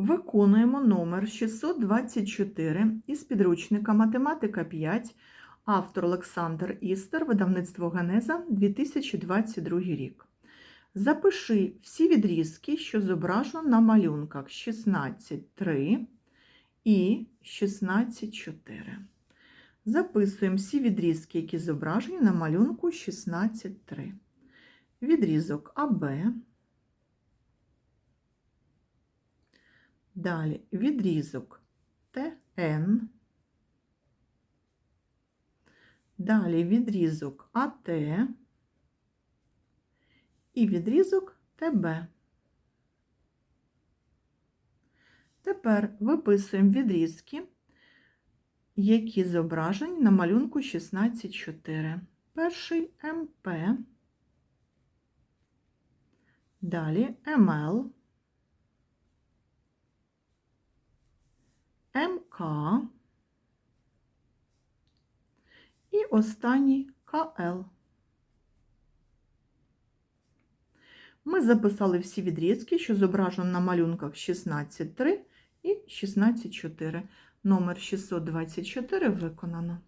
Виконуємо номер 624 із підручника Математика 5, автор Олександр Істер, видавництво Генеза, 2022 рік. Запиши всі відрізки, що зображено на малюнках 16.3 і 16.4. Записуємо всі відрізки, які зображені на малюнку 16.3. Відрізок АБ. Далі відрізок ТН. Далі відрізок АТ і відрізок ТБ. Тепер виписуємо відрізки, які зображені на малюнку 16.4. Перший МП, далі МЛ, МК і останній КЛ. Ми записали всі відрізки, що зображено на малюнках 16.3 і 16.4. Номер 624 виконано.